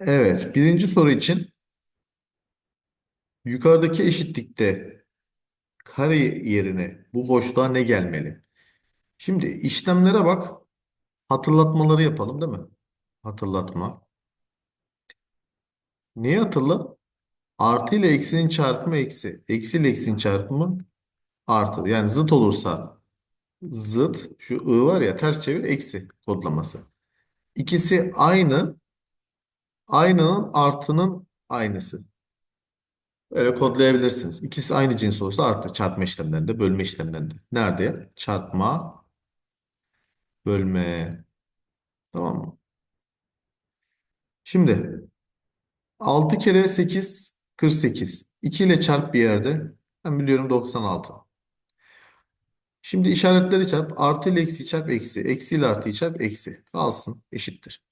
Evet, birinci soru için yukarıdaki eşitlikte kare yerine bu boşluğa ne gelmeli? Şimdi işlemlere bak, hatırlatmaları yapalım değil mi? Hatırlatma. Neyi hatırla? Artı ile eksinin çarpımı eksi. Eksi ile eksinin çarpımı artı. Yani zıt olursa zıt, şu i var ya ters çevir eksi kodlaması. İkisi aynı, aynının artının aynısı. Öyle kodlayabilirsiniz. İkisi aynı cins olursa artı çarpma işlemlerinde, bölme işlemlerinde. Nerede? Çarpma, bölme. Tamam mı? Şimdi 6 kere 8 48. 2 ile çarp bir yerde. Ben biliyorum 96. Şimdi işaretleri çarp. Artı ile eksi çarp eksi. Eksi ile artıyı çarp eksi. Kalsın. Eşittir.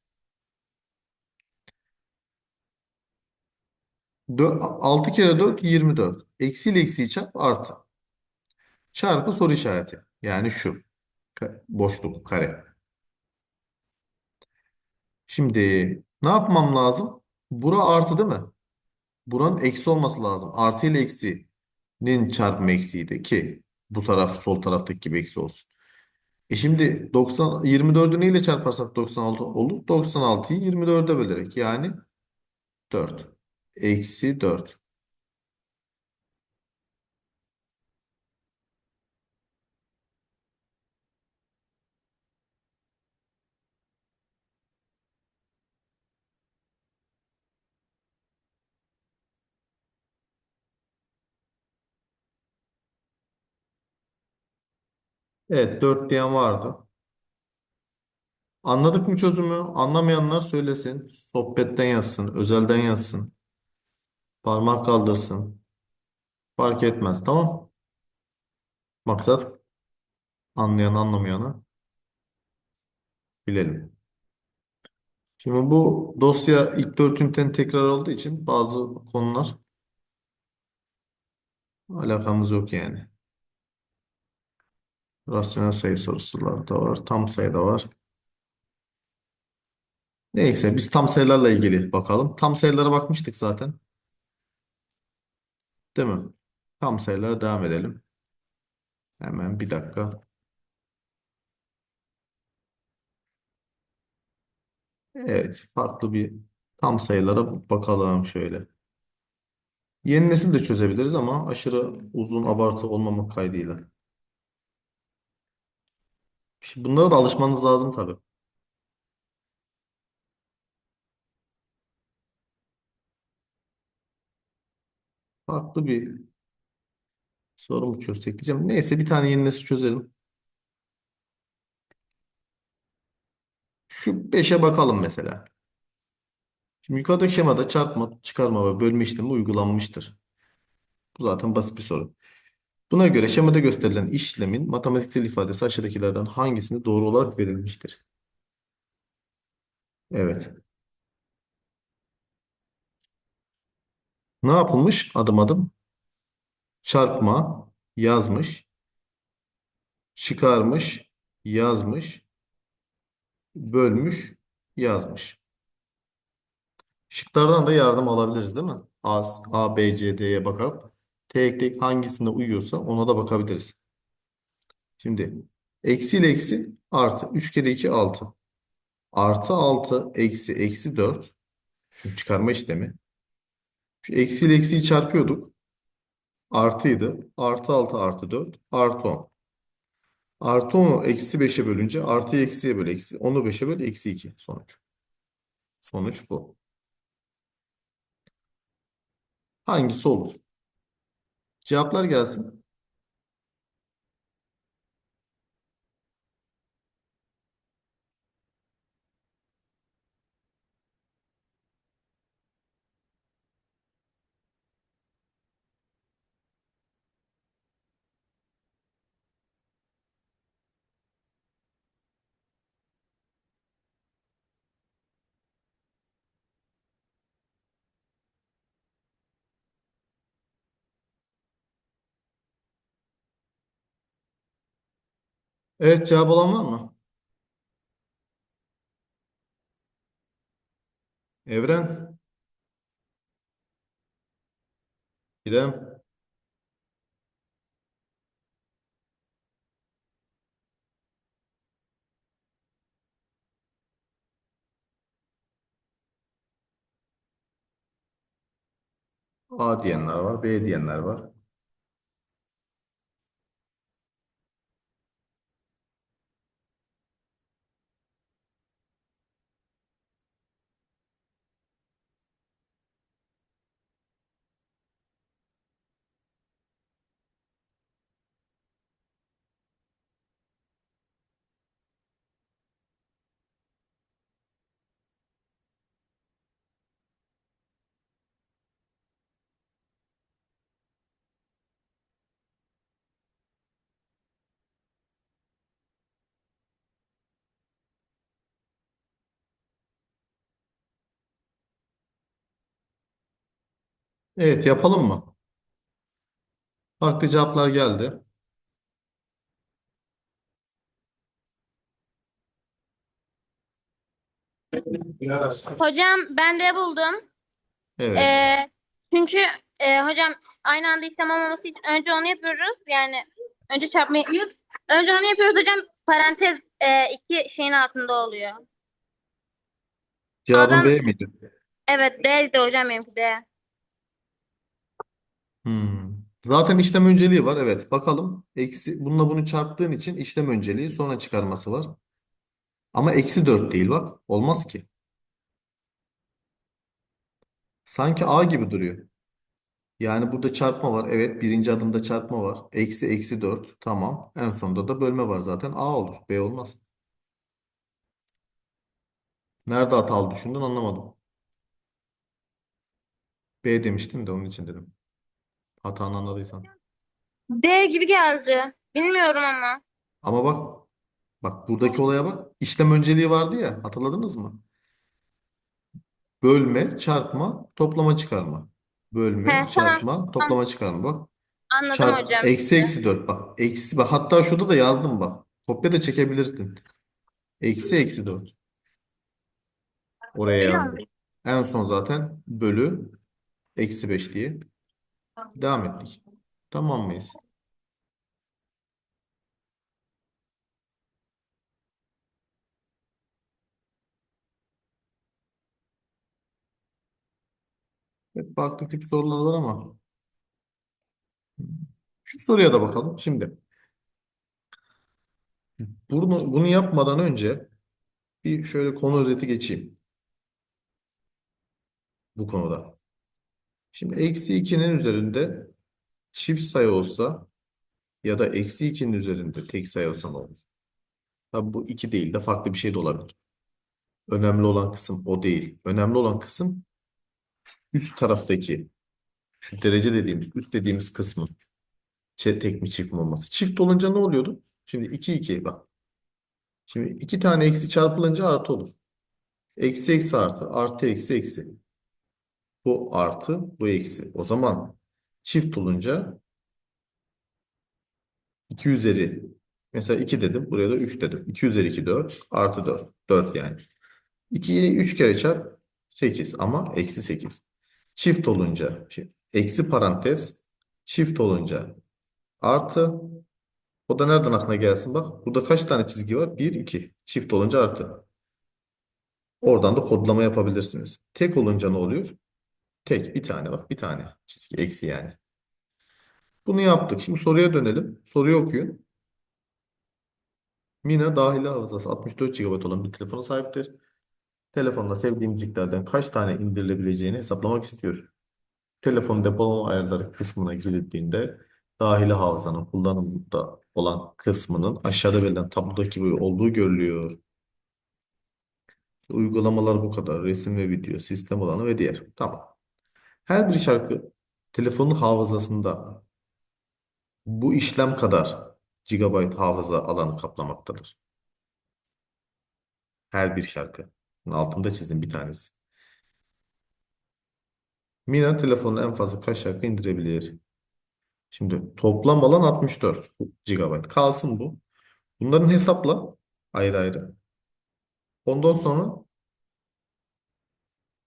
6 kere 4 24. Eksi ile eksiyi çarp artı. Çarpı soru işareti. Yani şu. Boşluk kare. Şimdi ne yapmam lazım? Bura artı değil mi? Buranın eksi olması lazım. Artı ile eksinin çarpımı eksiydi ki bu taraf sol taraftaki gibi eksi olsun. E şimdi 90 24'ü neyle çarparsak 96 olur? 96'yı 24'e bölerek yani 4. Eksi 4. Evet 4 diyen vardı. Anladık mı çözümü? Anlamayanlar söylesin. Sohbetten yazsın. Özelden yazsın. Parmak kaldırsın. Fark etmez. Tamam. Maksat anlayan anlamayanı bilelim. Şimdi bu dosya ilk dört üniten tekrar olduğu için bazı konular alakamız yok yani. Rasyonel sayı sorusular da var. Tam sayı da var. Neyse biz tam sayılarla ilgili bakalım. Tam sayılara bakmıştık zaten. Değil mi? Tam sayılara devam edelim. Hemen bir dakika. Evet, farklı bir tam sayılara bakalım şöyle. Yeni nesil de çözebiliriz ama aşırı uzun abartı olmamak kaydıyla. Şimdi bunlara da alışmanız lazım tabii. Farklı bir soru mu çözsek diyeceğim. Neyse bir tane yeni nesil çözelim. Şu 5'e bakalım mesela. Şimdi yukarıdaki şemada çarpma, çıkarma ve bölme işlemi uygulanmıştır. Bu zaten basit bir soru. Buna göre şemada gösterilen işlemin matematiksel ifadesi aşağıdakilerden hangisinde doğru olarak verilmiştir? Evet. Ne yapılmış? Adım adım. Çarpma yazmış, çıkarmış, yazmış, bölmüş, yazmış. Şıklardan da yardım alabiliriz değil mi? A, A, B, C, D'ye bakıp tek tek hangisine uyuyorsa ona da bakabiliriz. Şimdi eksi ile eksi artı. 3 kere 2 6. Artı 6 eksi eksi 4. Şu çıkarma işlemi. Şu eksi ile eksiyi çarpıyorduk. Artıydı. Artı 6 artı 4 artı 10. Artı 10'u eksi 5'e bölünce artıyı eksiye böl eksi. 10'u 5'e böl eksi 2 sonuç. Sonuç bu. Hangisi olur? Cevaplar gelsin. Evet cevap olan var mı? Evren, İrem, A diyenler var, B diyenler var. Evet, yapalım mı? Farklı cevaplar geldi. Hocam ben de buldum. Evet. Ee, çünkü e, hocam aynı anda işlem olmaması için önce onu yapıyoruz. Yani önce çarpmayı önce onu yapıyoruz hocam. Parantez e, iki şeyin altında oluyor. Cevabın A'dan B miydi? evet D de hocam benimki D. Hmm. Zaten işlem önceliği var. Evet. Bakalım. Eksi, bununla bunu çarptığın için işlem önceliği sonra çıkarması var. Ama eksi 4 değil bak. Olmaz ki. Sanki A gibi duruyor. Yani burada çarpma var. Evet. Birinci adımda çarpma var. Eksi eksi 4. Tamam. En sonunda da bölme var zaten. A olur. B olmaz. Nerede hatalı düşündün anlamadım. B demiştin de onun için dedim. Hatanı anladıysan. D gibi geldi. Bilmiyorum ama. Ama bak. Bak buradaki olaya bak. İşlem önceliği vardı ya. Hatırladınız mı? Bölme, çarpma, toplama çıkarma. Bölme, He, tamam. çarpma, toplama çıkarma. Bak. Anladım Çarp, hocam. eksi eksi 4 bak. Eksi bak. Hatta şurada da yazdım bak. Kopya da çekebilirsin. Eksi eksi 4. Oraya yazdım. En son zaten bölü eksi 5 diye devam ettik. Tamam mıyız? Evet, farklı tip sorular var ama şu soruya da bakalım. Şimdi bunu, bunu yapmadan önce bir şöyle konu özeti geçeyim bu konuda. Şimdi eksi 2'nin üzerinde çift sayı olsa ya da eksi 2'nin üzerinde tek sayı olsa ne olur? Tabii bu 2 değil de farklı bir şey de olabilir. Önemli olan kısım o değil. Önemli olan kısım üst taraftaki şu derece dediğimiz, üst dediğimiz kısmın tek mi çift mi olması. Çift olunca ne oluyordu? Şimdi 2 2 bak. Şimdi iki tane eksi çarpılınca artı olur. Eksi eksi artı, artı eksi eksi. Bu artı, bu eksi. O zaman çift olunca 2 üzeri mesela 2 dedim. Buraya da 3 dedim. 2 üzeri 2 4 artı 4. 4 yani. 2'yi 3 kere çarp 8 ama eksi 8. Çift olunca şimdi, eksi parantez çift olunca artı o da nereden aklına gelsin bak. Burada kaç tane çizgi var? 1 2. Çift olunca artı. Oradan da kodlama yapabilirsiniz. Tek olunca ne oluyor? Tek bir tane bak bir tane çizgi eksi yani. Bunu yaptık. Şimdi soruya dönelim. Soruyu okuyun. Mina dahili hafızası 64 GB olan bir telefona sahiptir. Telefonda sevdiği müziklerden kaç tane indirilebileceğini hesaplamak istiyor. Telefon depolama ayarları kısmına girildiğinde dahili hafızanın kullanımda olan kısmının aşağıda verilen tablodaki gibi olduğu görülüyor. Uygulamalar bu kadar. Resim ve video, sistem alanı ve diğer. Tamam. Her bir şarkı telefonun hafızasında bu işlem kadar gigabayt hafıza alanı kaplamaktadır. Her bir şarkı. Bunun altında çizdim bir tanesi. Mina telefonuna en fazla kaç şarkı indirebilir? Şimdi toplam alan 64 GB. Kalsın bu. Bunların hesapla ayrı ayrı. Ondan sonra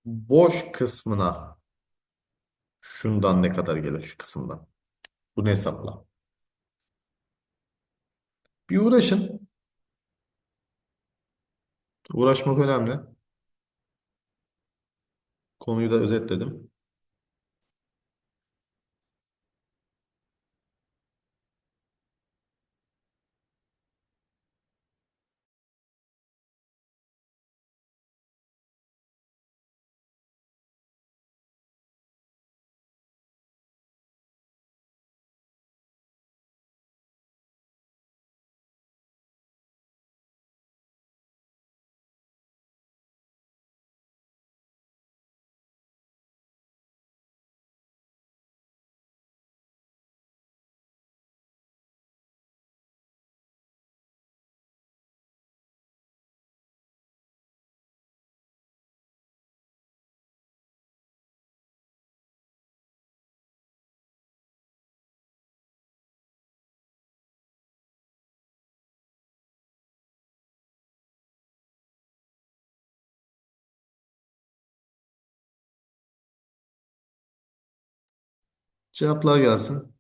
boş kısmına şundan ne kadar gelir şu kısımdan? Bunu hesapla. Bir uğraşın. Uğraşmak önemli. Konuyu da özetledim. Cevaplar gelsin.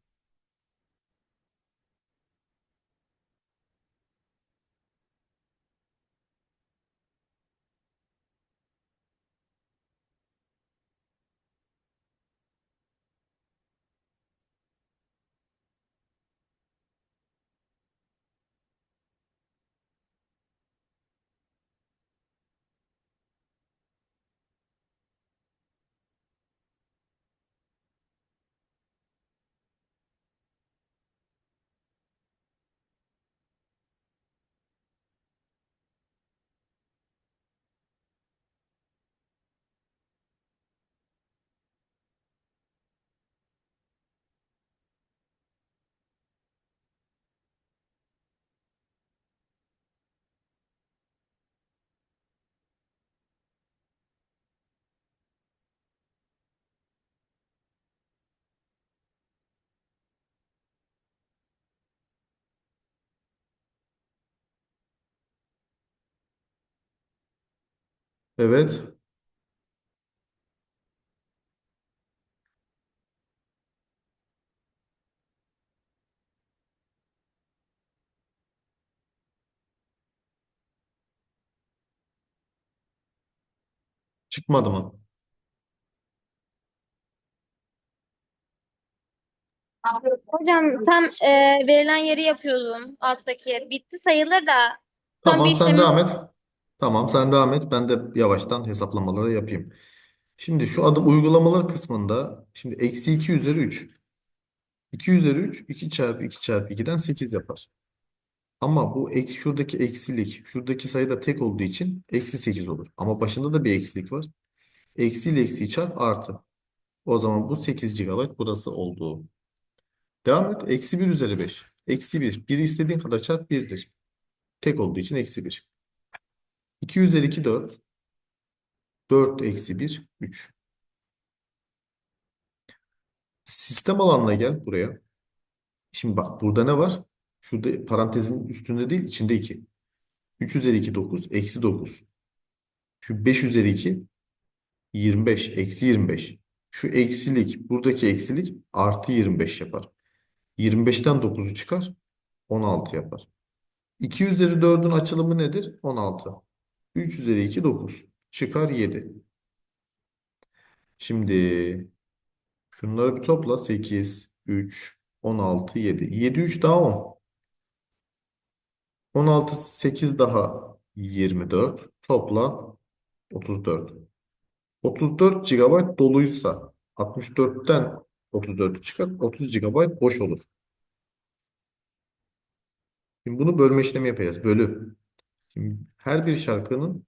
Evet. Çıkmadı mı? Hocam tam e, verilen yeri yapıyordum alttaki. Bitti sayılır da son Tamam bir sen işlemi devam et. Tamam sen devam et. Ben de yavaştan hesaplamaları yapayım. Şimdi şu adım uygulamalar kısmında şimdi eksi 2 üzeri 3. 2 üzeri 3 2 çarpı 2 çarpı 2'den 8 yapar. Ama bu eksi, şuradaki eksilik şuradaki sayıda tek olduğu için eksi 8 olur. Ama başında da bir eksilik var. Eksi ile eksiyi çarp artı. O zaman bu 8 GB burası oldu. Devam et. Eksi 1 üzeri 5. Eksi 1. 1'i istediğin kadar çarp 1'dir. Tek olduğu için eksi 1. 2 üzeri 2 4. 4 eksi 1 3. Sistem alanına gel buraya. Şimdi bak burada ne var? Şurada parantezin üstünde değil içinde 2. 3 üzeri 2 9 eksi 9. Şu 5 üzeri 2 25 eksi 25. Şu eksilik buradaki eksilik artı 25 yapar. 25'ten 9'u çıkar 16 yapar. 2 üzeri 4'ün açılımı nedir? 16. 3 üzeri 2 9. Çıkar 7. Şimdi şunları bir topla. 8, 3, 16, 7. 7, 3 daha 10. 16, 8 daha 24. Topla 34. 34 GB doluysa 64'ten 34'ü çıkar. 30 GB boş olur. Şimdi bunu bölme işlemi yapacağız. Bölü. Şimdi her bir şarkının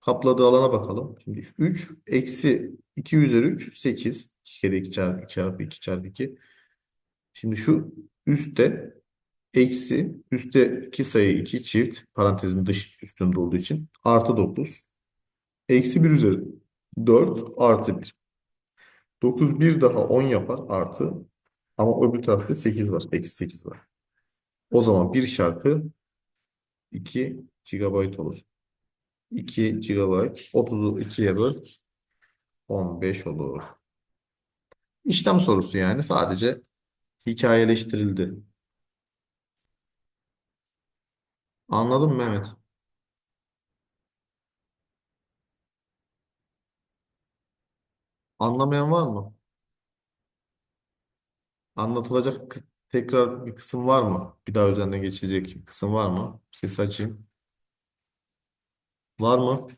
kapladığı alana bakalım. Şimdi 3 eksi 2 üzeri 3 8. 2 kere 2 çarpı 2 çarpı 2 çarpı 2. Şimdi şu üstte eksi üstteki sayı 2 çift parantezin dış üstünde olduğu için artı 9. Eksi 1 üzeri 4 artı 1. 9 bir daha 10 yapar artı. Ama öbür tarafta 8 var. Eksi 8 var. O zaman bir şarkı 2 GB olur. 2 GB 30'u 2'ye böl. 15 olur. İşlem sorusu yani sadece hikayeleştirildi. Anladın mı Mehmet? Anlamayan var mı? Anlatılacak tekrar bir kısım var mı? Bir daha üzerinden geçilecek kısım var mı? Ses açayım. Var mı?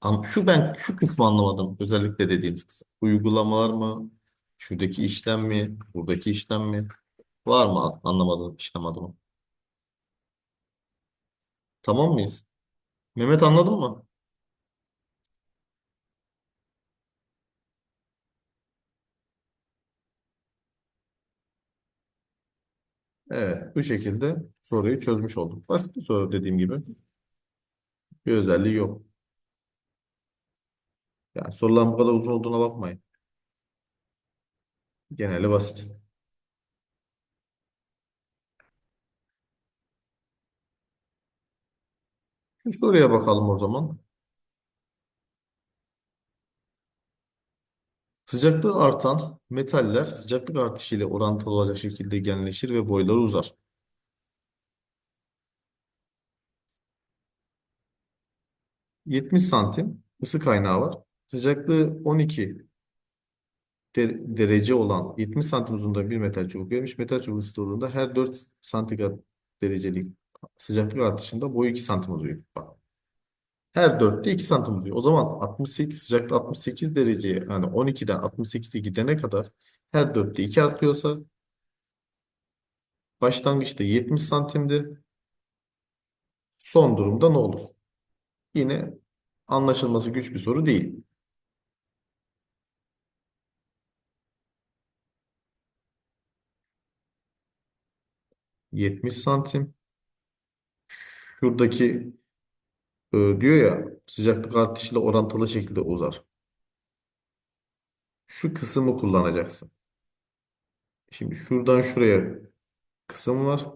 An- Şu ben şu kısmı anlamadım. Özellikle dediğiniz kısım. Uygulamalar mı? Şuradaki işlem mi? Buradaki işlem mi? Var mı anlamadığın işlem adımı? Tamam mıyız? Mehmet anladın mı? Evet, bu şekilde soruyu çözmüş olduk. Basit bir soru dediğim gibi. Bir özelliği yok. Yani soruların bu kadar uzun olduğuna bakmayın. Geneli basit. Şu soruya bakalım o zaman. Sıcaklığı artan metaller sıcaklık artışı ile orantılı olacak şekilde genleşir ve boyları uzar. ...70 santim ısı kaynağı var. Sıcaklığı 12 de- derece olan 70 santim uzunluğunda bir metal çubuk verilmiş. Metal çubuğu ısıtıldığında her 4 santigrat derecelik sıcaklık artışında boyu 2 santim uzuyor. Bak. Her 4'te 2 santim uzuyor. O zaman 68 sıcaklık 68 dereceye yani 12'den 68'e gidene kadar her 4'te 2 artıyorsa başlangıçta 70 santimdi. Son durumda ne olur? Yine anlaşılması güç bir soru değil. Yetmiş santim. Şuradaki e, diyor ya sıcaklık artışıyla orantılı şekilde uzar. Şu kısmı kullanacaksın. Şimdi şuradan şuraya kısım var.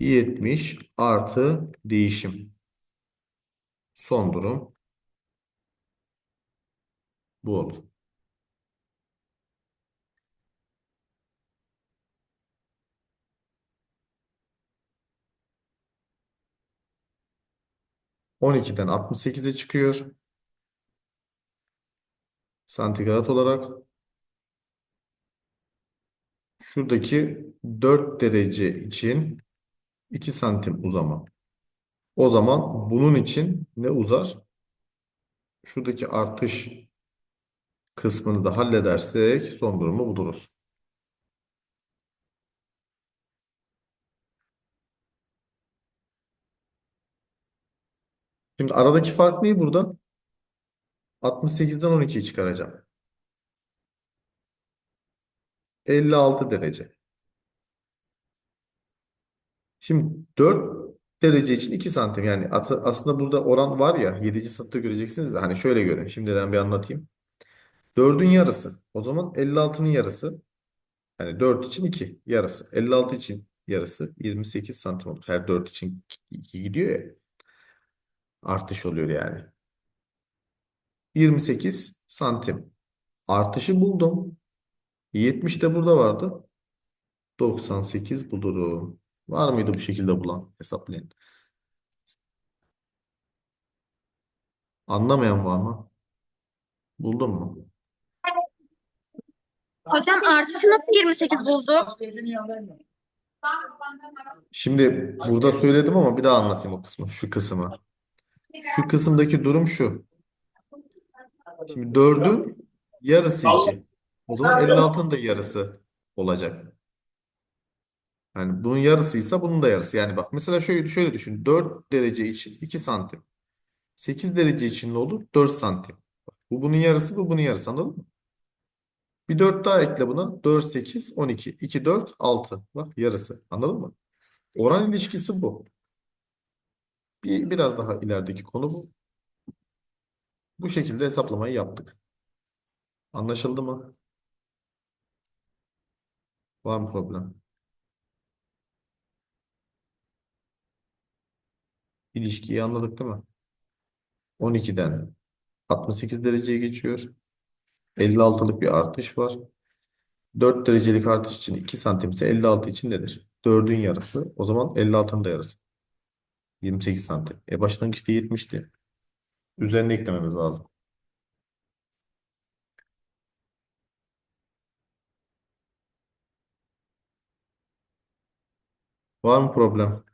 70 artı değişim. Son durum bu olur. On ikiden 68'e çıkıyor. Santigrat olarak. Şuradaki 4 derece için 2 santim uzama. O zaman bunun için ne uzar? Şuradaki artış kısmını da halledersek son durumu buluruz. Şimdi aradaki fark ne burada? 68'den 12'yi çıkaracağım. 56 derece. Şimdi 4 derece için 2 santim. Yani at- aslında burada oran var ya 7. sınıfta göreceksiniz de hani şöyle görün. Şimdiden bir anlatayım. 4'ün yarısı. O zaman 56'nın yarısı. Yani 4 için 2 yarısı. 56 için yarısı 28 santim olur. Her 4 için 2 gidiyor ya. Artış oluyor yani. 28 santim. Artışı buldum. 70 de burada vardı. 98 bulurum. Var mıydı bu şekilde bulan? Hesaplayın. Anlamayan var mı? Buldun mu? Hocam artışı nasıl 28 buldu? Şimdi burada söyledim ama bir daha anlatayım o kısmı. Şu kısmı. Şu kısımdaki durum şu. Şimdi 4'ün yarısı 2. O zaman 56'nın da yarısı olacak. Yani bunun yarısıysa bunun da yarısı. Yani bak mesela şöyle şöyle düşün. 4 derece için 2 santim. 8 derece için ne olur? 4 santim. Bu bunun yarısı, bu bunun yarısı. Anladın mı? Bir 4 daha ekle buna. 4, 8, 12. 2, 4, 6. Bak yarısı. Anladın mı? Oran ilişkisi bu. Bir, biraz daha ilerideki konu bu. Bu şekilde hesaplamayı yaptık. Anlaşıldı mı? Var mı problem? İlişkiyi anladık değil mi? 12'den 68 dereceye geçiyor. 56'lık bir artış var. 4 derecelik artış için 2 santim ise 56 için nedir? 4'ün yarısı. O zaman 56'nın da yarısı. 28 santim. E başlangıçta 70'ti. Üzerine eklememiz lazım. Var mı problem?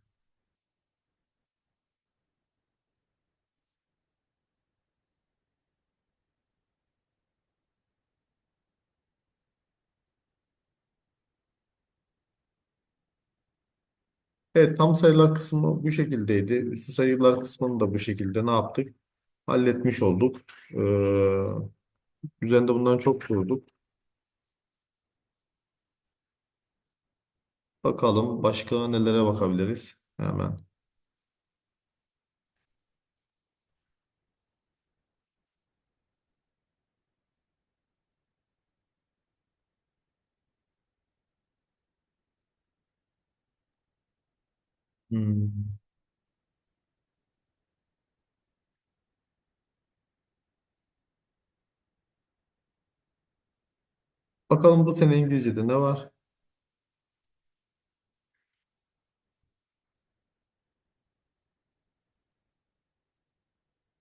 Evet tam sayılar kısmı bu şekildeydi. Üstü sayılar kısmını da bu şekilde ne yaptık? Halletmiş olduk. Ee, üzerinde bundan çok durduk. Bakalım başka nelere bakabiliriz? Hemen. Hmm. Bakalım bu sene İngilizce'de ne var?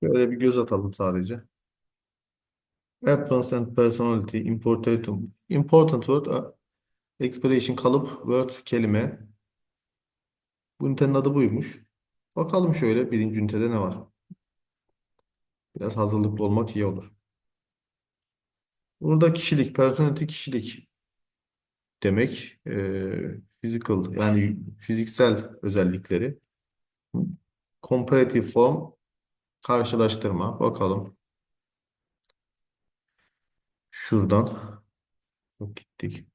Böyle bir göz atalım sadece. Appearance and personality, important, important word, expression, kalıp, word, kelime. Bu ünitenin adı buymuş. Bakalım şöyle birinci ünitede ne var? Biraz hazırlıklı olmak iyi olur. Burada kişilik, personality kişilik demek. Ee, physical yani fiziksel özellikleri. Comparative form karşılaştırma. Bakalım. Şuradan. Gittik.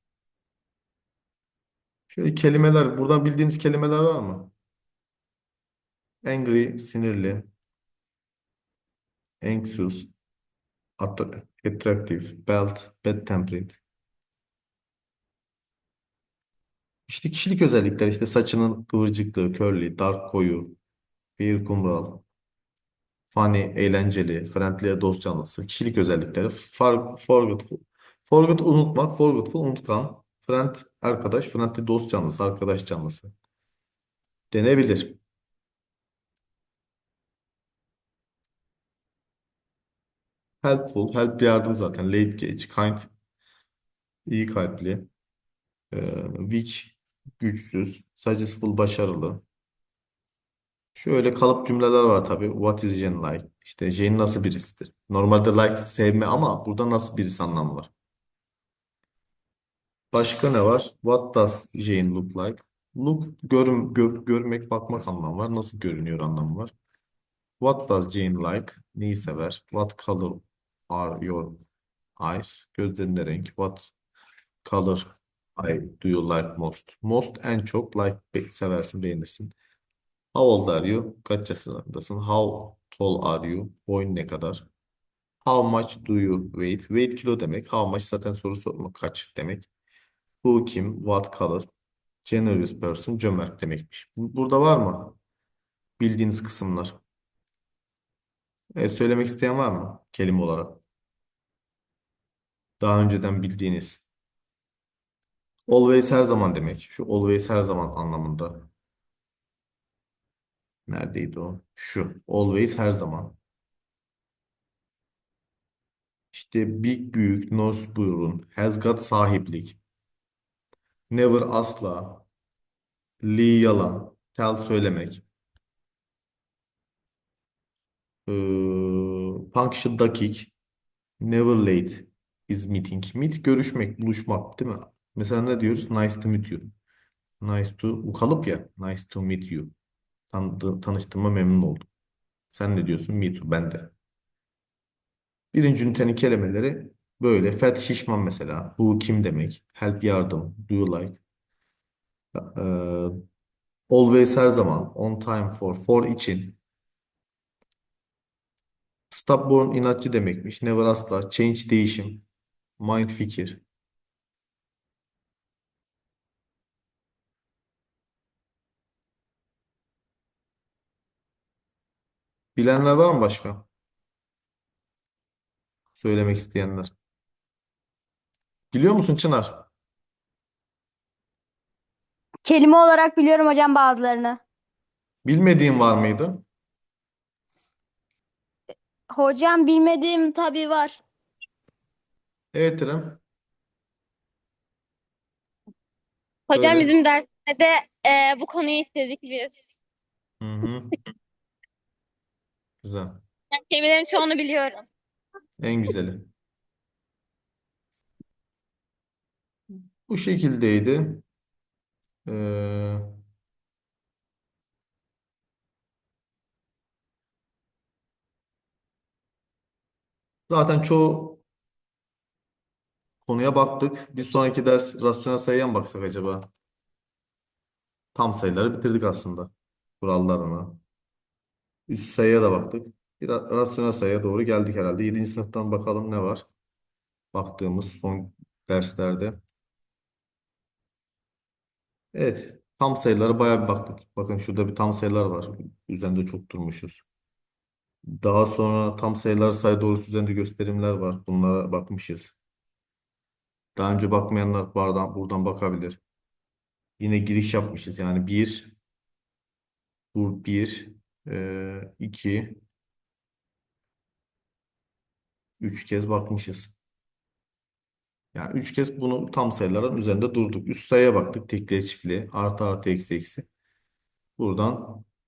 Şöyle kelimeler. Buradan bildiğiniz kelimeler var mı? Angry, sinirli. Anxious, att- attractive, belt, bad-tempered. İşte kişilik özellikler işte saçının kıvırcıklığı, curly, dark koyu, fair kumral, funny, eğlenceli, friendly, dost canlısı. Kişilik özellikleri. Forgetful. Forget unutmak, forgetful unutkan. Friend arkadaş, friendly dost canlısı, arkadaş canlısı. Denebilir. Helpful, help yardım zaten. Late gauge, kind, iyi kalpli. Ee, weak, güçsüz. Successful, başarılı. Şöyle kalıp cümleler var tabii. What is Jane like? İşte Jane nasıl birisidir? Normalde like sevme ama burada nasıl birisi anlamı var. Başka ne var? What does Jane look like? Look, görüm, gö- görmek, bakmak anlamı var. Nasıl görünüyor anlamı var. What does Jane like? Neyi sever? What color are your eyes? Gözlerinde renk. What color eye do you like most? Most en çok like seversin, beğenirsin. How old are you? Kaç yaşındasın? How tall are you? Boyun ne kadar? How much do you weigh? Weight kilo demek. How much zaten soru sormak kaç demek. Who kim? What color? Generous person. Cömert demekmiş. Bu- Burada var mı? Bildiğiniz kısımlar. Evet, söylemek isteyen var mı? Kelime olarak. Daha önceden bildiğiniz. Always her zaman demek. Şu always her zaman anlamında. Neredeydi o? Şu. Always her zaman. İşte big büyük, nose burun, has got sahiplik, never asla, lie yalan, tell söylemek, ee, punctual dakik, never late is meeting. Meet görüşmek, buluşmak değil mi? Mesela ne diyoruz? Nice to meet you. Nice to, bu kalıp ya. Nice to meet you. Tanıdı, tanıştığıma memnun oldum. Sen ne diyorsun? Me too, ben de. Birinci ünitenin kelimeleri böyle. Fat şişman mesela. Who kim demek? Help yardım. Do you like? Ee, always her zaman. On time for. For için. Stubborn inatçı demekmiş. Never asla. Change değişim. Mind fikir. Bilenler var mı başka? Söylemek isteyenler. Biliyor musun Çınar? Kelime olarak biliyorum hocam bazılarını. Bilmediğin var mıydı? Hocam bilmediğim tabii var. Evet İrem. Hocam Söyle. bizim derslerde e, bu konuyu işledik biz. Hı hı. Güzel. Yani kelimelerin çoğunu biliyorum. En güzeli. Bu şekildeydi. Ee, zaten çoğu konuya baktık. Bir sonraki ders rasyonel sayıya mı baksak acaba? Tam sayıları bitirdik aslında. Kurallarına. Üst sayıya da baktık. Bir ra- rasyonel sayıya doğru geldik herhalde. 7. sınıftan bakalım ne var? Baktığımız son derslerde. Evet. Tam sayılara bayağı bir baktık. Bakın şurada bir tam sayılar var. Üzerinde çok durmuşuz. Daha sonra tam sayılar sayı doğrusu üzerinde gösterimler var. Bunlara bakmışız. Daha önce bakmayanlar buradan, buradan bakabilir. Yine giriş yapmışız. Yani 1 bu 1 2 3 kez bakmışız. Yani 3 kez bunu tam sayıların üzerinde durduk. Üst sayıya baktık. Tekliye çiftliğe. Artı artı eksi eksi. Buradan